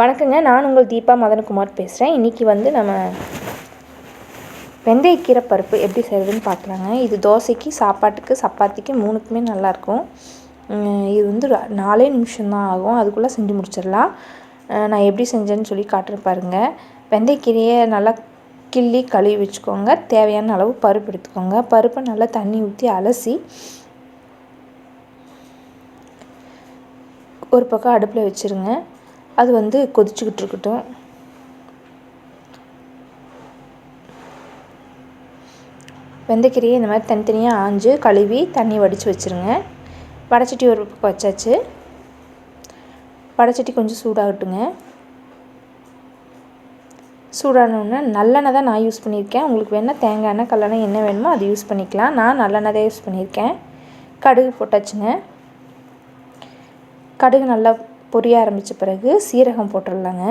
வணக்கங்க. நான் உங்கள் தீபா மதனகுமார் பேசுகிறேன் இன்றைக்கி வந்து நம்ம வெந்தயக்கீரை பருப்பு எப்படி செய்கிறதுன்னு பார்க்கலாங்க. இது தோசைக்கு சாப்பாட்டுக்கு சப்பாத்திக்கு மூணுக்குமே நல்லாயிருக்கும். இது வந்து நாலே நிமிஷம்தான் ஆகும். அதுக்குள்ளே செஞ்சு முடிச்சிடலாம். நான் எப்படி செஞ்சேன்னு சொல்லி காட்டுறேன் பாருங்கள் வெந்தயக்கீரையை நல்லா கிள்ளி கழுவி வச்சுக்கோங்க. தேவையான அளவு பருப்பு எடுத்துக்கோங்க. பருப்பை நல்லா தண்ணி ஊற்றி அலசி ஒரு பக்கம் அடுப்பில் வச்சுருங்க. அது வந்து கொதிச்சுக்கிட்டு இருக்கட்டும். வெந்தக்கீரையை இந்த மாதிரி தனித்தனியாக ஆஞ்சு கழுவி தண்ணி வடித்து வச்சுருங்க. வடைச்சட்டி ஒரு பக்கம் வச்சாச்சு. வடச்சட்டி கொஞ்சம் சூடாகட்டுங்க. சூடானோடனே நல்லெண்ணெய் தான் நான் யூஸ் பண்ணியிருக்கேன். உங்களுக்கு வேணால் தேங்காய் எண்ணெய் கல்லெண்ணெய் என்ன வேணுமோ அது யூஸ் பண்ணிக்கலாம். நான் நல்லெண்ணெய் தான் யூஸ் பண்ணியிருக்கேன். கடுகு போட்டாச்சுங்க. கடுகு நல்லா பொரிய ஆரம்பித்த பிறகு சீரகம் போட்டுடலாங்க.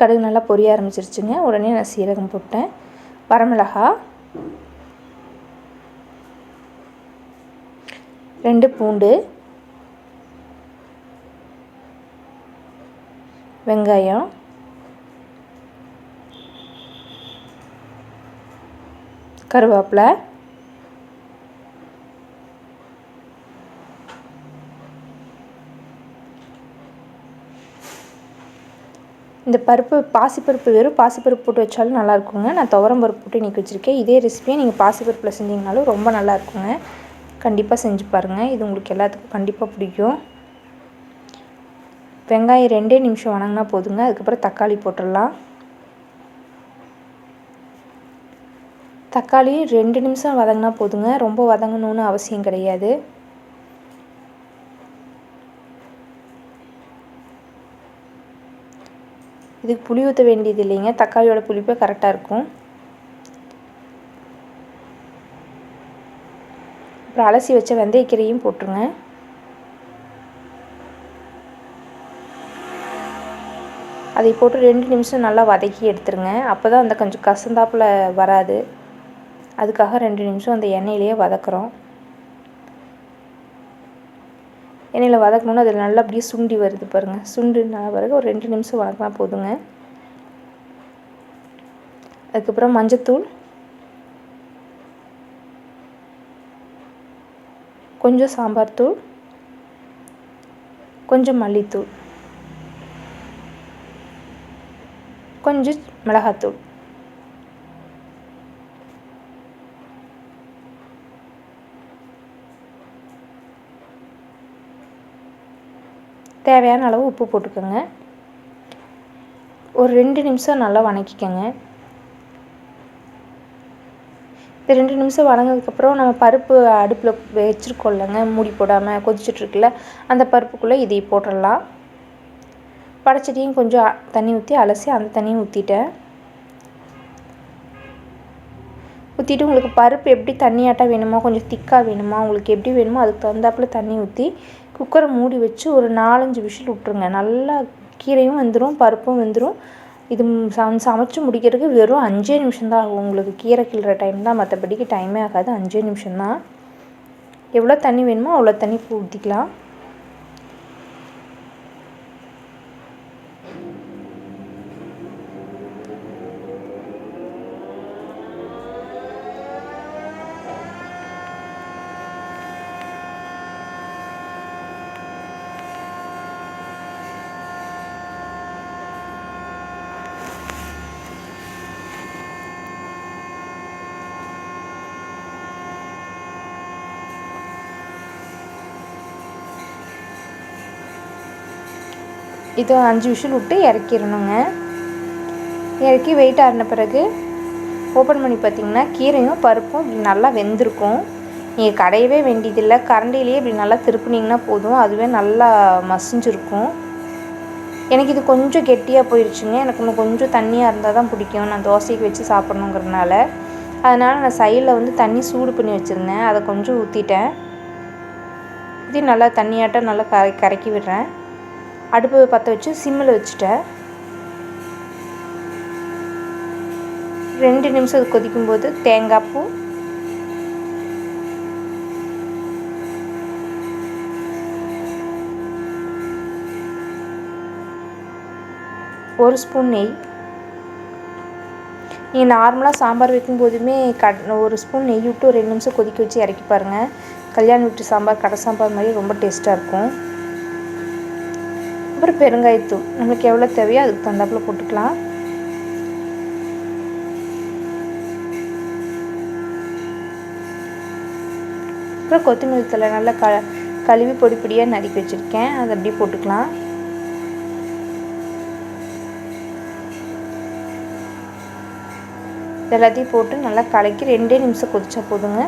கடுகு நல்லா பொரிய ஆரம்பிச்சிருச்சுங்க. உடனே நான் சீரகம் போட்டேன். வரமிளகா ரெண்டு பூண்டு வெங்காயம் கருவேப்பிலை இந்த பருப்பு பாசிப்பருப்பு வெறும் பாசிப்பருப்பு போட்டு வச்சாலும் நல்லா இருக்குங்க நான் துவரம் பருப்பு போட்டு இன்றைக்கி வச்சுருக்கேன். இதே ரெசிபியை நீங்கள் பாசிப்பருப்பில் செஞ்சிங்கனாலும் ரொம்ப நல்லா இருக்குங்க கண்டிப்பாக செஞ்சு பாருங்கள் இது உங்களுக்கு எல்லாத்துக்கும் கண்டிப்பாக பிடிக்கும். வெங்காயம் ரெண்டே நிமிஷம் வணங்கினா போதுங்க. அதுக்கப்புறம் தக்காளி போட்டுடலாம். தக்காளி ரெண்டு நிமிஷம் வதங்கினா போதுங்க. ரொம்ப வதங்கணும்னு அவசியம் கிடையாது. இதுக்கு புளி ஊற்ற வேண்டியது இல்லைங்க. தக்காளியோட புளிப்பே கரெக்டாக இருக்கும். அப்புறம் அலசி வச்ச வெந்தயக்கீரையும் போட்டுருங்க. அதை போட்டு ரெண்டு நிமிஷம் நல்லா வதக்கி எடுத்துருங்க. அப்போ தான் அந்த கொஞ்சம் கசந்தாப்பில் வராது. அதுக்காக ரெண்டு நிமிஷம் அந்த எண்ணெயிலேயே வதக்குறோம். எண்ணெயில் வதக்கணுன்னு அதில் நல்லா அப்படியே சுண்டி வருது பாருங்கள் சுண்டுன பிறகு ஒரு ரெண்டு நிமிஷம் வதக்கினா போதுங்க. அதுக்கப்புறம் மஞ்சத்தூள். கொஞ்சம் சாம்பார் தூள். கொஞ்சம் மல்லித்தூள். கொஞ்சம் மிளகாத்தூள். தேவையான அளவு உப்பு போட்டுக்கோங்க. ஒரு ரெண்டு நிமிஷம் நல்லா வணக்கிக்கோங்க. இந்த ரெண்டு நிமிஷம் வணங்கினதுக்கப்புறம் நம்ம பருப்பு அடுப்பில் வச்சுருக்கோம்லங்க மூடி போடாமல் கொதிச்சிட்ருக்குல்ல அந்த பருப்புக்குள்ளே இதை போட்டுடலாம். படைச்சட்டியும் கொஞ்சம் தண்ணி ஊற்றி அலசி அந்த தண்ணியும் ஊற்றிட்டேன் ஊற்றிட்டு உங்களுக்கு பருப்பு எப்படி தண்ணியாட்டாக வேணுமோ கொஞ்சம் திக்காக வேணுமா உங்களுக்கு எப்படி வேணுமோ அதுக்கு தகுந்தாப்புல தண்ணி ஊற்றி குக்கரை மூடி வச்சு ஒரு நாலஞ்சு விசில் விட்ருங்க நல்லா கீரையும் வெந்துடும் பருப்பும் வெந்துடும் இது சமைச்சு முடிக்கிறதுக்கு வெறும் அஞ்சே நிமிஷம்தான் ஆகும். உங்களுக்கு கீரை கிள்ளுற டைம் தான். மற்றபடிக்கு டைமே ஆகாது. அஞ்சே நிமிஷம்தான் எவ்வளோ தண்ணி வேணுமோ அவ்வளோ தண்ணி ஊற்றிக்கலாம் இது அஞ்சு விசில் விட்டு இறக்கிடணுங்க. இறக்கி வெயிட் ஆறின பிறகு ஓப்பன் பண்ணி பார்த்தீங்கன்னா கீரையும் பருப்பும் இப்படி நல்லா வெந்திருக்கும். நீங்கள் கடையவே வேண்டியதில்லை. கரண்டிலேயே இப்படி நல்லா திருப்புனீங்கன்னா போதும். அதுவே நல்லா மசிஞ்சிருக்கும். எனக்கு இது கொஞ்சம் கெட்டியாக போயிடுச்சுங்க எனக்கு இன்னும் கொஞ்சம் தண்ணியாக இருந்தால் தான் பிடிக்கும். நான் தோசைக்கு வச்சு சாப்பிட்ணுங்கிறதுனால. அதனால் நான் சைடில் வந்து தண்ணி சூடு பண்ணி வச்சுருந்தேன். அதை கொஞ்சம் ஊற்றிட்டேன் இது நல்லா தண்ணியாட்டம் நல்லா கரை கரைக்கி விடுறேன். அடுப்பு பற்ற வச்சு சிம்மில் வச்சுட்டேன். ரெண்டு நிமிஷம் அது கொதிக்கும்போது தேங்காய் பூ. ஒரு ஸ்பூன் நெய். நீங்கள் நார்மலாக சாம்பார் வைக்கும் போதுமே கட் ஒரு ஸ்பூன் நெய் விட்டு ஒரு ரெண்டு நிமிஷம் கொதிக்க வச்சு இறக்கி பாருங்கள் கல்யாண வீட்டு சாம்பார் கடை சாம்பார் மாதிரி ரொம்ப டேஸ்ட்டாக இருக்கும். அப்புறம் பெருங்காயத்தூள். நம்மளுக்கு எவ்வளோ தேவையோ அதுக்கு தகுந்தாப்புல போட்டுக்கலாம். அப்புறம் கொத்தமல்லி தலை நல்லா க கழுவி பொடி பொடியாக நறுக்கி வச்சுருக்கேன். அதை அப்படியே போட்டுக்கலாம். எல்லாத்தையும் போட்டு நல்லா கலக்கி ரெண்டே நிமிஷம் கொதிச்சா போதுங்க.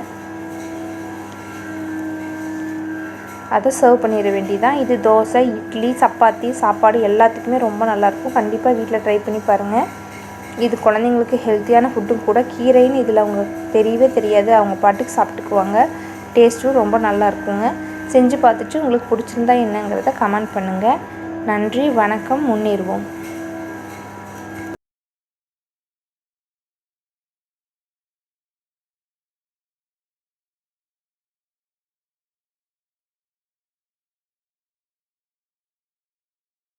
அதை சர்வ் பண்ணிட வேண்டியதான் இது தோசை இட்லி சப்பாத்தி சாப்பாடு எல்லாத்துக்குமே ரொம்ப நல்லாயிருக்கும். கண்டிப்பாக வீட்டில் ட்ரை பண்ணி பாருங்கள் இது குழந்தைங்களுக்கு ஹெல்த்தியான ஃபுட்டும் கூட. கீரைன்னு இதில் அவங்க தெரியவே தெரியாது. அவங்க பாட்டுக்கு சாப்பிட்டுக்குவாங்க. டேஸ்ட்டும் ரொம்ப நல்லா இருக்குங்க செஞ்சு பார்த்துட்டு உங்களுக்கு பிடிச்சிருந்தா என்னங்கிறத கமெண்ட் பண்ணுங்கள் நன்றி வணக்கம் முன்னேறுவோம்.